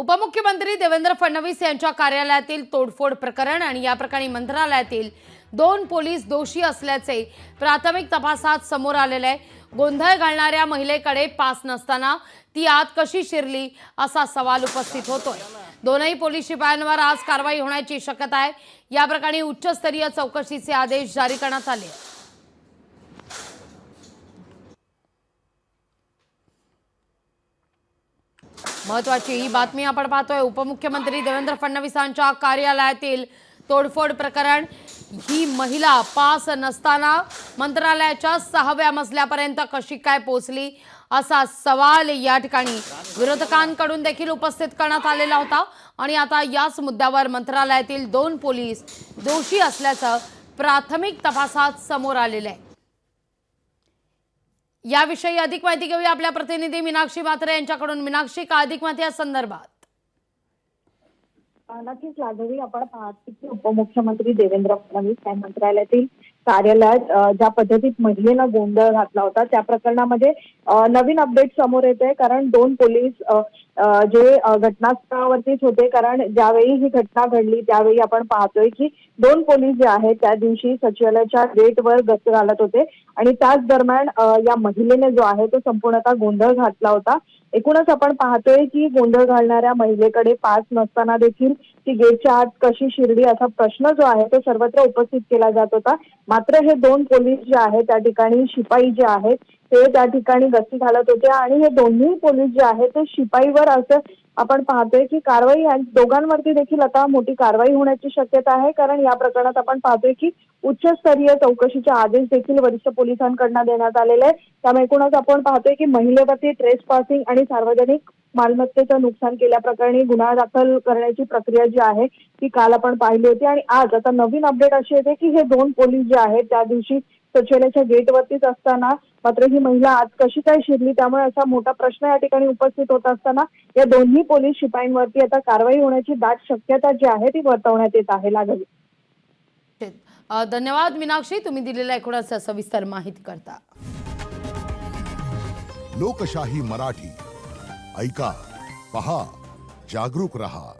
उपमुख्यमंत्री देवेंद्र फडणवीस यांच्या कार्यालयातील तोडफोड प्रकरण आणि या प्रकरणी मंत्रालयातील दोन पोलीस दोषी असल्याचे प्राथमिक तपासात समोर आलेले आहे. गोंधळ घालणाऱ्या महिलेकडे पास नसताना ती आत कशी शिरली असा सवाल उपस्थित होतोय. दोनही पोलीस शिपायांवर आज कारवाई होण्याची शक्यता आहे. या प्रकरणी उच्चस्तरीय चौकशीचे आदेश जारी करण्यात आले महत्वाची ही बातमी आपण पाहतोय. उपमुख्यमंत्री देवेंद्र फडणवीसांच्या कार्यालयातील तोडफोड प्रकरण. ही महिला पास नसताना मंत्रालयाच्या सहाव्या मजल्यापर्यंत कशी काय पोहोचली असा सवाल या ठिकाणी विरोधकांकडून देखील उपस्थित करण्यात आलेला होता. आणि आता याच मुद्द्यावर मंत्रालयातील दोन पोलीस दोषी असल्याचं प्राथमिक तपासात समोर आलेलं आहे. याविषयी अधिक माहिती घेऊया आपल्या प्रतिनिधी मीनाक्षी म्हात्रे यांच्याकडून. मीनाक्षी का अधिक माहिती या संदर्भात? नक्कीच लाघवी आपण पाहतो की उपमुख्यमंत्री देवेंद्र फडणवीस या मंत्रालयातील कार्यालयात ज्या पद्धतीत महिलेनं गोंधळ घातला होता त्या प्रकरणामध्ये नवीन अपडेट समोर येत आहे कारण दोन पोलीस जे घटनास्थळावरतीच होते. कारण ज्यावेळी ही घटना घडली त्यावेळी आपण पाहतोय की दोन पोलीस जे आहेत त्या दिवशी सचिवालयाच्या गेटवर गस्त घालत होते. आणि त्याच दरम्यान या महिलेने जो आहे तो संपूर्णतः गोंधळ घातला होता. एकूणच आपण पाहतोय की गोंधळ घालणाऱ्या महिलेकडे पास नसताना देखील ती गेटच्या आत कशी शिरली असा प्रश्न जो आहे तो सर्वत्र उपस्थित केला जात होता. मात्र हे दोन पोलीस जे आहेत त्या ठिकाणी शिपाई जे आहेत ते त्या ठिकाणी गस्ती घालत होते आणि हे दोन्ही पोलीस जे आहेत ते शिपाईवर असं आपण पाहतोय की कारवाई दोघांवरती देखील आता मोठी कारवाई होण्याची शक्यता आहे. कारण या प्रकरणात आपण पाहतोय की उच्चस्तरीय चौकशीचे आदेश देखील वरिष्ठ पोलिसांकडनं देण्यात आलेले आहेत. त्यामुळे एकूणच आपण पाहतोय की महिलेवरती ट्रेस पासिंग आणि सार्वजनिक मालमत्तेचं नुकसान केल्याप्रकरणी गुन्हा दाखल करण्याची प्रक्रिया जी आहे ती काल आपण पाहिली होती. आणि आज आता नवीन अपडेट अशी येते की हे दोन पोलीस जे आहेत त्या दिवशी सचिवालयाच्या गेटवरतीच असताना मात्र ही महिला आज कशी काय शिरली त्यामुळे असा मोठा प्रश्न या ठिकाणी उपस्थित होत असताना या दोन्ही पोलीस शिपाईंवरती आता कारवाई होण्याची दाट शक्यता जी आहे ती वर्तवण्यात येत आहे लागली. धन्यवाद मीनाक्षी तुम्ही दिलेल्या एकूणच सविस्तर माहिती करता. लोकशाही मराठी. ऐका पहा जागरूक रहा.